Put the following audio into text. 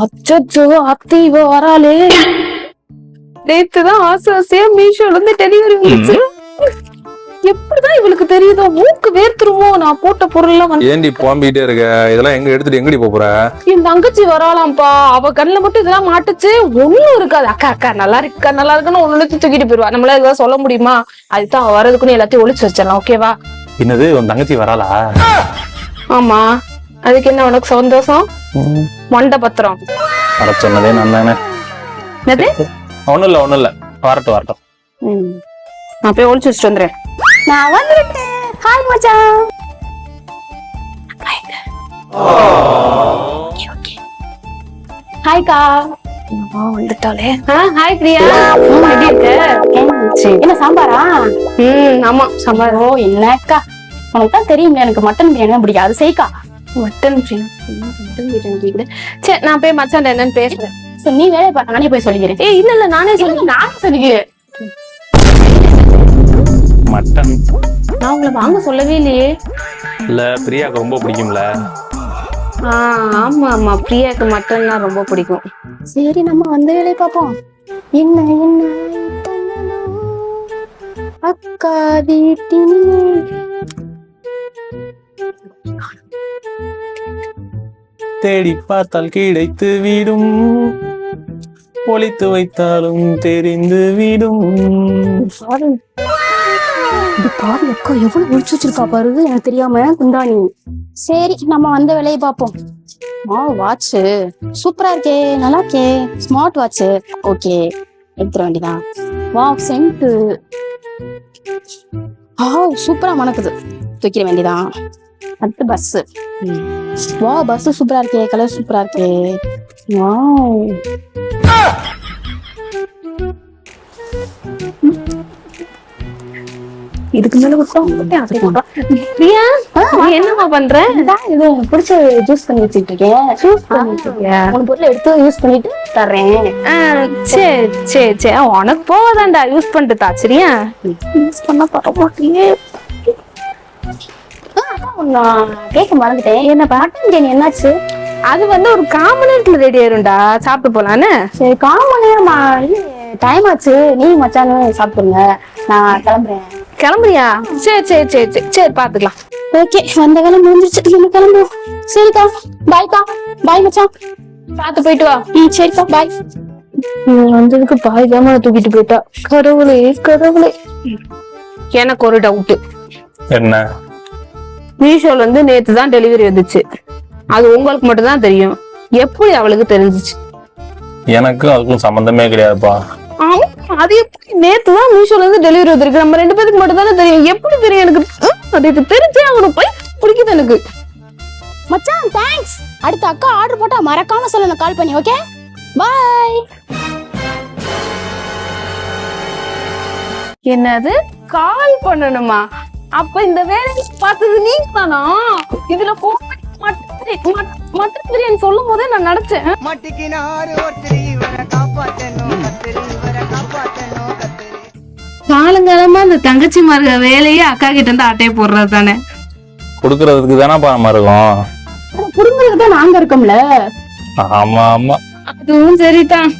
அச்சோ அத்தை இவ வராளே. நேத்துதான் ஆசை ஆசையா மீஷோல இருந்து டெலிவரி வந்துச்சு. எப்படிதான் இவளுக்கு தெரியுதோ மூக்கு வேர்த்துருமோ நான் போட்ட பொருள் எல்லாம் ஏண்டி புலம்பிக்கிட்டே இருக்க? இதெல்லாம் எங்க எடுத்துட்டு எங்கடி போற? என் தங்கச்சி வராளாம்ப்பா. அவ கண்ணுல மட்டும் இதெல்லாம் மாட்டுச்சு. ஒண்ணும் இருக்காது. அக்கா அக்கா நல்லா இருக்கா நல்லா இருக்குன்னு ஒண்ணு எடுத்து தூக்கிட்டு போயிருவா. நம்மளால இதெல்லாம் சொல்ல முடியுமா? அதுதான் அவ வரதுக்குன்னு எல்லாத்தையும் ஒளிச்சு வச்சிடலாம் ஓகேவா என்னது உன் தங்கச்சி வராளா? ஆமா. அதுக்கு என்ன உனக்கு சந்தோஷம்? மண்டை பத்திரம் வர சொன்னதே நான் தானே என்னது? ஒண்ணும் இல்ல ஒண்ணும் இல்ல வரட்டும் வரட்டும். ம். நான் போய் ஒளிச்சு வச்சுட்டு வந்துடுறேன் நான் வந்துட்டேன். ஹாய் மச்சான். ஹாய்க்கா வந்துட்டாலே ஹாய் பிரியா. எப்படி இருக்க? என்ன சாம்பாரா? ம் ஆமா சாம்பார். ஓ என்னக்கா உனக்கு தான் தெரியுங்க எனக்கு மட்டன் பிரியாணி பிடிக்கும் அது செய்க்கா. மட்டன் பிரியாணி. மட்டன் பிரியாணி கூட சரி நான் போய் மச்சான் என்னன்னு பேசுறேன். நீ வேலையை பாரு நானே போய் சொல்லிக்கிறேன். ஏய் இல்ல இல்ல நானே சொல்லி நானே சொல்லிக்கிறேன்? மட்டன். நான் உங்களை வாங்க சொல்லவே இல்லையே. இல்ல பிரியாக்கு ரொம்ப பிடிக்கும்ல. ஆமா ஆமா. பிரியாக்கு மட்டன்னா ரொம்ப பிடிக்கும். சரி நம்ம வந்த வேலையை பார்ப்போம். என்ன என்ன? அக்கா வீட்டினிலே தேடி பார்த்தால் கிடைத்து விடும். ஒழித்து வைத்தாலும் தெரிந்து விடும். பாரு இது பாரு அக்கா எவ்வளவு ஒழிச்சு வச்சிருக்கா பாரு எனக்கு தெரியாம குண்டாணி. சரி நம்ம வந்த வேலையை பார்ப்போம். ஆ வாட்ச் சூப்பரா இருக்கே நல்லா இருக்கே. ஸ்மார்ட் வாட்ச் ஓகே எடுத்துட வேண்டியதான் வா சென்ட் ஆ சூப்பரா மணக்குது. தூக்கிட வேண்டியதான் அடுத்து பஸ் வா பஸ் சூப்பரா இருக்கே கலர் சூப்பரா இருக்கே. வாவ் இதுக்கு மேல என்னம்மா பண்ற? இது பிடிச்ச ஜூஸ் பண்ணி வச்சிட்டு இருக்கேன் ஜூஸ் மூணு பொருள் எடுத்து யூஸ் பண்ணிட்டு தர்றேன். ஆ, சரி சரி சரி உனக்கு போதாண்டா யூஸ் பண்ணிட்டு தா சரியா? யூஸ் பண்ண மாட்டேயே. நான் கேட்க மறந்துட்டேன். என்ன மட்டன் பிரியாணி என்னாச்சு? அது வந்து ஒரு காமன் நேரத்துல ரெடி ஆயிரும்டா. சாப்பிட்டு போலான்னு? சரி காமன் நேரமா டைம் ஆச்சு. நீ மச்சானு சாப்பிடுங்க நான் கிளம்புறேன். கிளம்புறியா? சரி சரி சரி சரி சரி பாத்துக்கலாம். ஓகே வந்த வேலை முடிஞ்சிருச்சு. நம்ம கிளம்புவோம் சரிக்கா பாய்க்கா பாய் மச்சான். பாத்து போயிட்டு வா. ம் சரிக்கா பாய் வந்ததுக்கு பாய் ஜாமான தூக்கிட்டு போயிட்டா. கடவுளே கடவுளே. எனக்கு ஒரு டவுட் என்ன? மீஷோல இருந்து நேத்து தான் டெலிவரி வந்துச்சு. அது உங்களுக்கு மட்டும் தான் தெரியும். எப்படி அவளுக்கு தெரிஞ்சுச்சு? எனக்கும் அதுக்கும் சம்பந்தமே கிடையாதுப்பா. ஆமா, அது எப்படி? நேத்து தான் மீஷோல இருந்து டெலிவரி வந்திருக்கு. நம்ம ரெண்டு பேருக்கு மட்டும் தானே தெரியும். எப்படி தெரியும் எனக்கு? அது தெரிஞ்சே ஆகணும். பை பிடிக்குது எனக்கு. மச்சான் தேங்க்ஸ் அடுத்த அக்கா ஆர்டர் போட்டா மறக்காம சொல்லணும் கால் பண்ணி ஓகே பாய் என்னது? கால் பண்ணணுமா? அப்ப இந்த வேலையை பார்த்தது நீங்க தானா இதுல மட்டன் பிரியாணி- மட்- மட்டன் பிரியாணி சொல்லும் போதே நான் நினைச்சேன். காலங்காலமா அந்த தங்கச்சி மார்க வேலையே அக்கா கிட்ட இருந்து அட்டையை போடுறது தானே? கொடுக்கறதுக்கு தானேப்பா நம்ம இருக்கோம். புடுங்கிறதுக்கு தான் நாங்க இருக்கோம்ல. ஆமா ஆமா. அதுவும் சரிதான்.